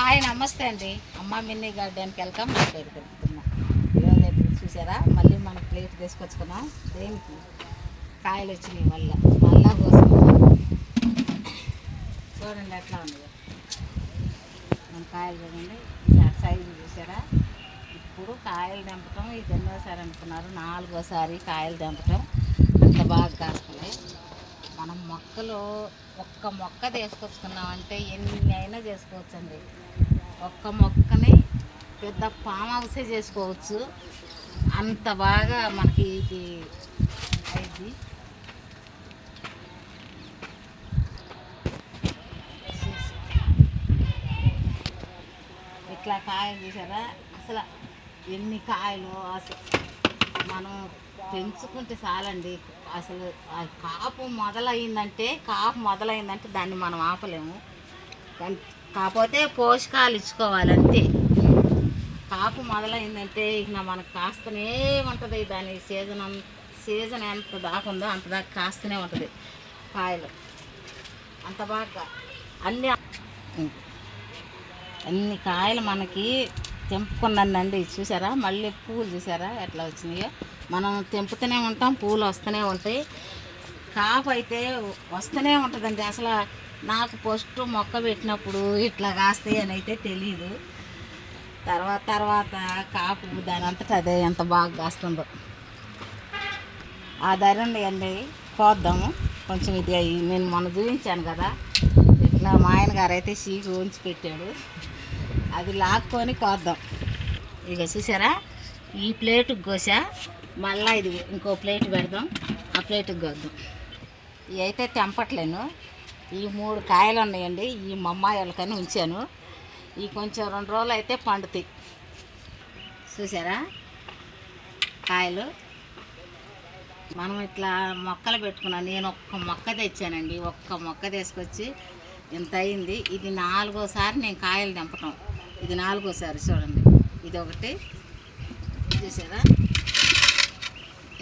Hi నమస్తే అండి. అమ్మ మిన్నీ గార్డెన్కి వెళ్తాం మా పేరు పెట్టుకున్నాం ఈరోజు చూసారా? మళ్ళీ మన ప్లేట్ తీసుకొచ్చుకున్నాం దేనికి? కాయలు వచ్చినాయి మళ్ళా. మళ్ళా కోసుకున్నాం చూడండి ఎట్లా ఉంది. మన కాయలు చూడండి. సైజు చూసారా? ఇప్పుడు కాయలు తెంపటం ఇది ఎన్నోసారి అనుకున్నారు. నాలుగోసారి కాయలు తెంపటం. అంత బాగా కాస్తున్నాయి. మొక్కలు ఒక్క మొక్క తీసుకొచ్చుకున్నామంటే ఎన్ని అయినా చేసుకోవచ్చండి. ఒక్క మొక్కని పెద్ద ఫామ్ హౌసే చేసుకోవచ్చు. అంత బాగా మనకి ఇది అయింది. ఇట్లా కాయలు చూసారా? అసలు ఎన్ని కాయలు అసలు మనం పెంచుకుంటే చాలండి. అసలు కాపు మొదలైందంటే కాపు మొదలైందంటే దాన్ని మనం ఆపలేము. దాని కాకపోతే పోషకాలు ఇచ్చుకోవాలి అంతే కాపు మొదలైందంటే ఇక మనకు కాస్తూనే ఉంటుంది. దాని సీజన్ సీజన్ ఎంత దాకా ఉందో అంత దాకా కాస్తూనే ఉంటుంది కాయలు. అంత బాగా అన్ని అన్ని కాయలు మనకి తెంపుకున్నానండి. చూసారా? మళ్ళీ పూలు చూసారా? ఎట్లా వచ్చినాయో? మనం తెంపుతూనే ఉంటాం పూలు వస్తూనే ఉంటాయి. కాపు అయితే వస్తూనే ఉంటుందండి. అసలు నాకు ఫస్ట్ మొక్క పెట్టినప్పుడు ఇట్లా కాస్తాయి అని అయితే తెలియదు తర్వాత తర్వాత కాపు దాని అంతటా అదే ఎంత బాగా కాస్తుందో. ఆ ధైర్యం అండి. కోద్దాము కొంచెం ఇది అయ్యి నేను మొన్న చూపించాను కదా. ఇట్లా మా ఆయన గారు అయితే సీకు ఉంచి పెట్టాడు. అది లాక్కొని కోద్దాం ఇక చూసారా? ఈ ప్లేటుకి కోసా మళ్ళీ ఇది ఇంకో ప్లేట్ పెడదాం. ఆ ప్లేటుకి కోద్దాం ఇవి అయితే తెంపట్లేను. ఈ మూడు కాయలు ఉన్నాయండి. ఈ మమ్మాయిలకని ఉంచాను. ఈ కొంచెం రెండు రోజులు అయితే పండుతాయి. చూసారా? కాయలు. మనం ఇట్లా మొక్కలు పెట్టుకున్నాం నేను ఒక్క మొక్క తెచ్చానండి. ఒక్క మొక్క తీసుకొచ్చి ఇంత అయింది. ఇది నాలుగోసారి నేను కాయలు తెంపటం. ఇది నాలుగోసారి చూడండి. ఇది ఒకటి. చూసారా?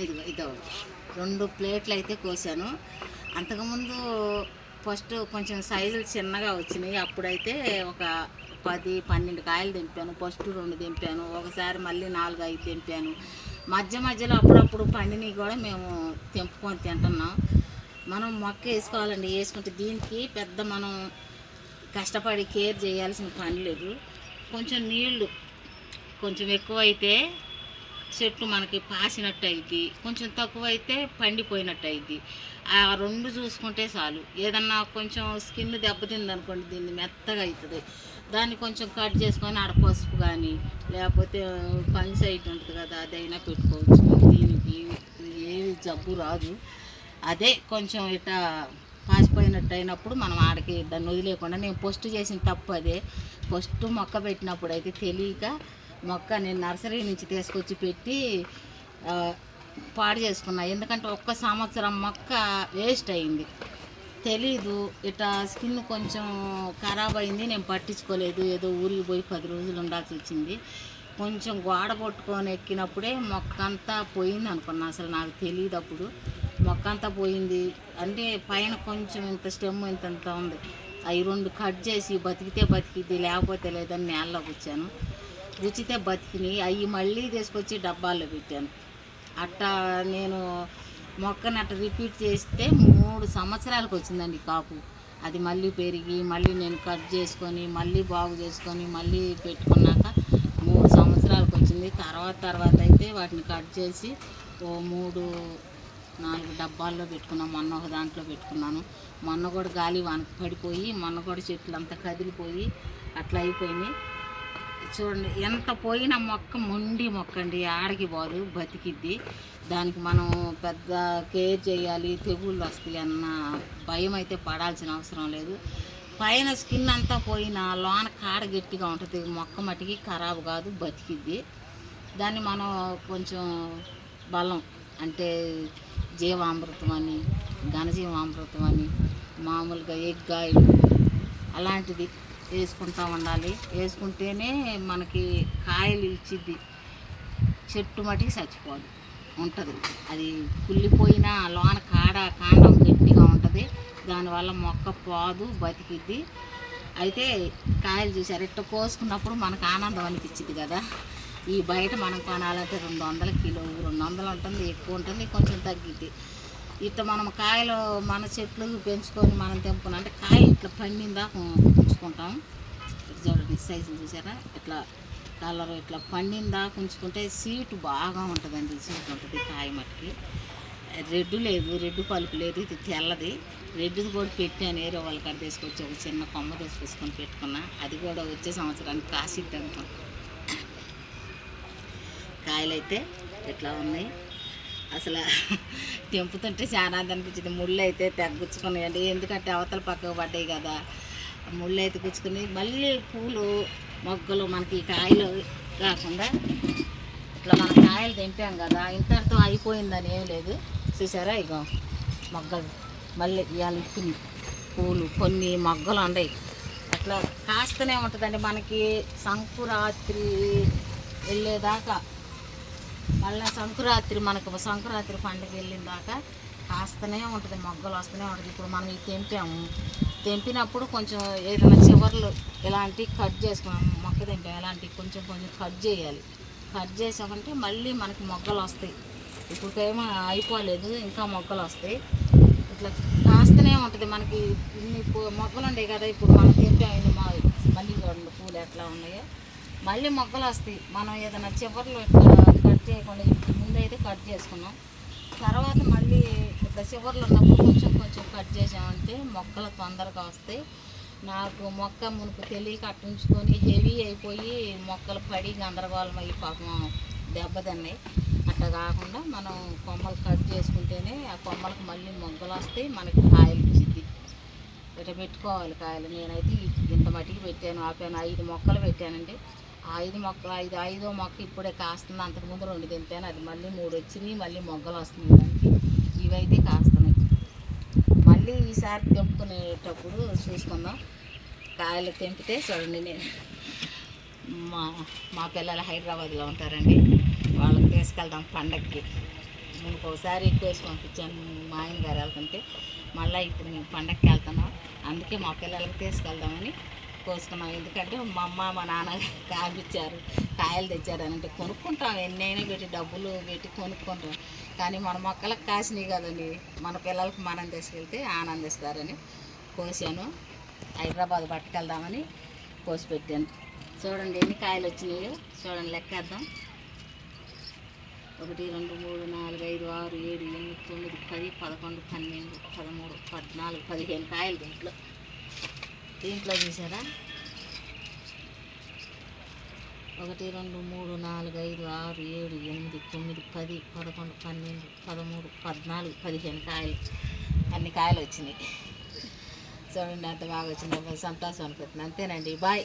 ఇది ఇది. రెండు ప్లేట్లు అయితే కోసాను. అంతకుముందు ఫస్ట్ కొంచెం సైజులు చిన్నగా వచ్చినాయి. అప్పుడైతే ఒక పది పన్నెండు కాయలు దింపాను ఫస్ట్ రెండు దింపాను ఒకసారి మళ్ళీ నాలుగు ఐదు దింపాను మధ్య మధ్యలో అప్పుడప్పుడు పండినవి కూడా మేము తెంపుకొని తింటున్నాం. మనం మొక్క వేసుకోవాలండి. వేసుకుంటే దీనికి పెద్ద మనం కష్టపడి కేర్ చేయాల్సిన పని లేదు. కొంచెం నీళ్ళు కొంచెం ఎక్కువ చెట్లు చెట్టు మనకి పాసినట్టు అయింది కొంచెం తక్కువ అయితే పండిపోయినట్టు అయింది ఆ రెండు చూసుకుంటే చాలు. ఏదన్నా కొంచెం స్కిన్ దెబ్బతింది అనుకోండి దీన్ని మెత్తగా అవుతుంది దాన్ని కొంచెం కట్ చేసుకొని ఆడ పసుపు కానీ లేకపోతే పని సైట్ ఉంటుంది కదా అదైనా పెట్టుకోవచ్చు. దీనికి ఏది జబ్బు రాదు. అదే కొంచెం ఇట్లా పాసిపోయినట్టు అయినప్పుడు మనం ఆడకి దాన్ని వదిలేకుండా నేను పోస్ట్ చేసిన తప్పు అదే. ఫస్ట్ మొక్క పెట్టినప్పుడు అయితే తెలియక మొక్క నేను నర్సరీ నుంచి తీసుకొచ్చి పెట్టి పాడు చేసుకున్నా. ఎందుకంటే ఒక్క సంవత్సరం మొక్క వేస్ట్ అయింది. తెలీదు. ఇట్లా స్కిన్ కొంచెం ఖరాబ్ అయింది. నేను పట్టించుకోలేదు. ఏదో ఊరికి పోయి పది రోజులు ఉండాల్సి వచ్చింది. కొంచెం గోడ పట్టుకొని ఎక్కినప్పుడే మొక్క అంతా పోయింది అనుకున్నా. అసలు నాకు తెలియదు అప్పుడు. మొక్క అంతా పోయింది. అంటే పైన కొంచెం ఇంత స్టెమ్ ఇంత ఇంత ఉంది. అవి రెండు కట్ చేసి బతికితే బతికిద్ది లేకపోతే లేదని నేలలో కూర్చాను రుచితే బతికిని. అవి మళ్ళీ తీసుకొచ్చి డబ్బాల్లో పెట్టాను. అట్టా నేను మొక్కని అట్ట రిపీట్ చేస్తే మూడు సంవత్సరాలకు వచ్చిందండి కాపు. అది మళ్ళీ పెరిగి మళ్ళీ నేను కట్ చేసుకొని మళ్ళీ బాగు చేసుకొని మళ్ళీ పెట్టుకున్నాక మూడు సంవత్సరాలకు వచ్చింది. తర్వాత తర్వాత అయితే వాటిని కట్ చేసి ఓ మూడు నాలుగు డబ్బాల్లో పెట్టుకున్నాను మొన్న ఒక దాంట్లో పెట్టుకున్నాను. మొన్న కూడా గాలి వనక పడిపోయి మొన్న కూడా చెట్లు అంతా కదిలిపోయి అట్లా అయిపోయినాయి చూడండి ఎంత పోయిన మొక్క మొండి మొక్క అండి ఆడికి పోదు బతికిద్ది. దానికి మనం పెద్ద కేర్ చేయాలి తెగుళ్ళు వస్తాయి అన్న భయం అయితే పడాల్సిన అవసరం లేదు. పైన స్కిన్ అంతా పోయిన లోన కాడ గట్టిగా ఉంటుంది మొక్క మట్టికి ఖరాబ్ కాదు బతికిద్ది. దాన్ని మనం కొంచెం బలం అంటే జీవామృతం అని ఘనజీవామృతం అని మామూలుగా ఎగ్గాయలు అలాంటిది వేసుకుంటా ఉండాలి. వేసుకుంటేనే మనకి కాయలు ఇచ్చిద్ది చెట్టు మటుకి చచ్చిపోదు. ఉంటుంది. అది కుళ్ళిపోయిన లోన కాడ కాండం గట్టిగా ఉంటుంది. దానివల్ల మొక్క పోదు బతికిద్ది. అయితే కాయలు చూసారు? ఇట్ట కోసుకున్నప్పుడు మనకు ఆనందం అనిపించింది కదా. ఈ బయట మనం కొనాలంటే రెండు వందల కిలో రెండు వందలు ఉంటుంది ఎక్కువ ఉంటుంది కొంచెం తగ్గిద్ది. ఇట్లా మనం కాయలు మన చెట్లు పెంచుకొని మనం తెంపుకుని అంటే కాయ ఇట్లా పండిందా ఉంచుకుంటాం. చూడండి సైజు చూసారా? ఇట్లా కలర్ ఇట్లా పండిందా ఉంచుకుంటే సీటు బాగా ఉంటుందండి. సీటు ఉంటుంది కాయ మట్టికి. రెడ్ లేదు రెడ్ పలుపు లేదు ఇది తెల్లది. రెడ్ది కూడా పెట్టాను ఏరో వాళ్ళ కాడ తీసుకొచ్చి ఒక చిన్న కొమ్మ తీసుకొచ్చుకొని పెట్టుకున్నా. అది కూడా వచ్చే సంవత్సరానికి కాసిద్ది అనుకున్నా కాయలైతే ఇట్లా ఉన్నాయి. అసలు తెంపుతుంటే చాలా అనిపించింది. ముళ్ళు అయితే తగ్గుచ్చుకున్నాయండి. ఎందుకంటే అవతల పక్కకు పడ్డాయి కదా. ముళ్ళు అయితే గుచ్చుకుని మళ్ళీ పూలు మొగ్గలు మనకి కాయలు కాకుండా ఇట్లా మనం కాయలు తెంపాం కదా. ఇంతటితో అయిపోయిందని ఏం లేదు. చూసారా ఇగో మొగ్గలు. మళ్ళీ ఇవాళ ఇస్తుంది పూలు కొన్ని మొగ్గలు ఉన్నాయి అట్లా కాస్తూనే ఉంటుందండి. మనకి సంకురాత్రి వెళ్ళేదాకా మళ్ళీ సంకురాత్రి మనకు సంకురాత్రి పండుగ వెళ్ళిన దాకా కాస్తూనే ఉంటుంది మొగ్గలు వస్తూనే ఉంటుంది. ఇప్పుడు మనం ఇది తెంపాము. తెంపినప్పుడు కొంచెం ఏదైనా చివర్లు ఇలాంటివి కట్ చేసుకున్నాం. మొక్క తెంపాం. ఇలాంటివి కొంచెం కొంచెం కట్ చేయాలి. కట్ చేసామంటే మళ్ళీ మనకి మొగ్గలు వస్తాయి. ఇప్పుడుకేమో అయిపోలేదు ఇంకా మొగ్గలు వస్తాయి. ఇట్లా కాస్తూనే ఉంటుంది మనకి. ఇన్ని మొగ్గలు ఉన్నాయి కదా ఇప్పుడు మనం తెంపాము మా మళ్ళీ చూడండి పూలు ఎట్లా ఉన్నాయో. మళ్ళీ మొగ్గలు వస్తాయి. మనం ఏదైనా చివర్లు ఇట్లా చేయకుండా ముందైతే కట్ చేసుకున్నాం. తర్వాత మళ్ళీ ఇట్లా చివరిలో ఉన్నప్పుడు కొంచెం కొంచెం కట్ చేసామంటే మొక్కలు తొందరగా వస్తాయి. నాకు మొక్క మునుపు తెలియక అట్టు ఉంచుకొని హెవీ అయిపోయి మొక్కలు పడి గందరగోళం అయ్యి పాపం దెబ్బతిన్నాయి. అట్లా కాకుండా మనం కొమ్మలు కట్ చేసుకుంటేనే ఆ కొమ్మలకు మళ్ళీ మొగ్గలు వస్తాయి మనకి కాయలు ఇచ్చింది ఇట్లా పెట్టుకోవాలి కాయలు. నేనైతే ఇంత మట్టికి పెట్టాను ఆపాను ఐదు మొక్కలు పెట్టానండి. ఐదు మొక్కలు ఐదు ఐదో మొక్క ఇప్పుడే కాస్తుంది. అంతకుముందు రెండు తింటాను అది మళ్ళీ మూడు వచ్చినాయి. మళ్ళీ మొగ్గలు వస్తుంది దానికి. ఇవైతే కాస్తున్నాయి. మళ్ళీ ఈసారి తెంపుకునేటప్పుడు చూసుకుందాం. కాయలు తెంపితే చూడండి నేను. మా మా పిల్లలు హైదరాబాద్లో ఉంటారండి. వాళ్ళకి తీసుకెళ్దాం పండగకి నేను ఒకసారి ఎక్కువ వేసి పంపించాను మా ఆయన గారు వెళ్తుంటే. మళ్ళీ ఇప్పుడు మేము పండగకి వెళ్తున్నాం. అందుకే మా పిల్లలకి తీసుకెళ్దామని కోసుకున్నాం. ఎందుకంటే మా అమ్మ మా నాన్న కాపిచ్చారు కాయలు తెచ్చారు అని అంటే కొనుక్కుంటాం. ఎన్నైనా పెట్టి డబ్బులు పెట్టి కొనుక్కుంటాం. కానీ మన మొక్కలకు కాసినాయి కదండి. మన పిల్లలకు మనం తీసుకెళ్తే ఆనందిస్తారని కోసాను. హైదరాబాద్ పట్టుకెళ్దామని కోసి పెట్టాను చూడండి ఎన్ని కాయలు వచ్చినాయో. చూడండి లెక్కేద్దాం. ఒకటి రెండు మూడు నాలుగు ఐదు ఆరు ఏడు ఎనిమిది తొమ్మిది పది పదకొండు పన్నెండు పదమూడు పద్నాలుగు పదిహేను కాయలు దీంట్లో. దీంట్లో చూసారా? ఒకటి రెండు మూడు నాలుగు ఐదు ఆరు ఏడు ఎనిమిది తొమ్మిది పది పదకొండు పన్నెండు పదమూడు పద్నాలుగు పదిహేను కాయలు. అన్ని కాయలు వచ్చినాయి. చూడండి అంత బాగా వచ్చింది సంతోషం అనిపిస్తుంది. అంతేనండి. బాయ్.